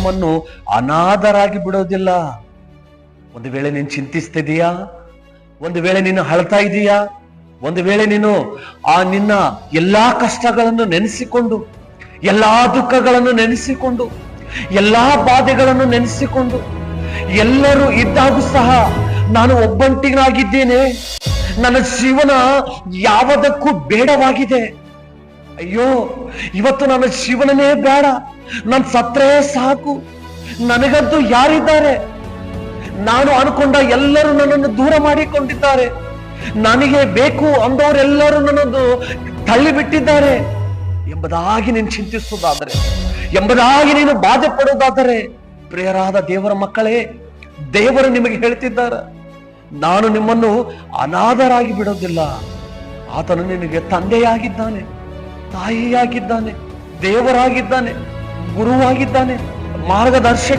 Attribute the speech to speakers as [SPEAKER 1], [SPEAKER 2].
[SPEAKER 1] ನಿಮ್ಮನ್ನು ಅನಾದರಾಗಿ ಬಿಡೋದಿಲ್ಲ. ಒಂದು ವೇಳೆ ನೀನು ಚಿಂತಿಸ್ತಿದೀಯಾ ಒಂದು ವೇಳೆ ನೀನು ಅಳ್ತಾ ಇದೀಯಾ? ಒಂದು ವೇಳೆ ನೀನು ಆ ನಿನ್ನ ಎಲ್ಲಾ ಕಷ್ಟಗಳನ್ನು ನೆನೆಸಿಕೊಂಡು, ಎಲ್ಲಾ ದುಃಖಗಳನ್ನು ನೆನೆಸಿಕೊಂಡು, ಎಲ್ಲಾ ಬಾಧೆಗಳನ್ನು ನೆನೆಸಿಕೊಂಡು, ಎಲ್ಲರೂ ಇದ್ದಾಗೂ ಸಹ ನಾನು ಒಬ್ಬಂಟಿನಾಗಿದ್ದೇನೆ ನನ್ನ ಜೀವನ ಯಾವುದಕ್ಕೂ ಬೇಡವಾಗಿದೆ. ಅಯ್ಯೋ, ಇವತ್ತು ನನ್ನ ಜೀವನನೇ ಬೇಡ. ನನ್ ಸತ್ರೇ ಸಾಕು. ನನಗಂತೂ ಯಾರಿದ್ದಾರೆ? ನಾನು ಅನ್ಕೊಂಡ ಎಲ್ಲರೂ ನನ್ನನ್ನು ದೂರ ಮಾಡಿಕೊಂಡಿದ್ದಾರೆ. ನನಗೆ ಬೇಕು ಅಂದವರೆಲ್ಲರೂ ತಳ್ಳಿ ಬಿಟ್ಟಿದ್ದಾರೆ ಎಂಬುದಾಗಿ ನೀನು ಚಿಂತಿಸುವುದಾದರೆ, ಎಂಬುದಾಗಿ ನೀನು ಬಾಧೆ ಪಡುವುದಾದರೆ ಪ್ರಿಯರಾದ ದೇವರ ಮಕ್ಕಳೇ, ದೇವರು ನಿಮಗೆ ಹೇಳ್ತಿದ್ದಾರೆ, ನಾನು ನಿಮ್ಮನ್ನು ಅನಾಥರಾಗಿ ಬಿಡೋದಿಲ್ಲ. ಆತನು ನಿನಗೆ ತಂದೆಯಾಗಿದ್ದಾನೆ, ತಾಯಿಯಾಗಿದ್ದಾನೆ, ದೇವರಾಗಿದ್ದಾನೆ. ಗುರುವಾಗಿದ್ದಾನೆ. ಮಾರ್ಗದರ್ಶಕ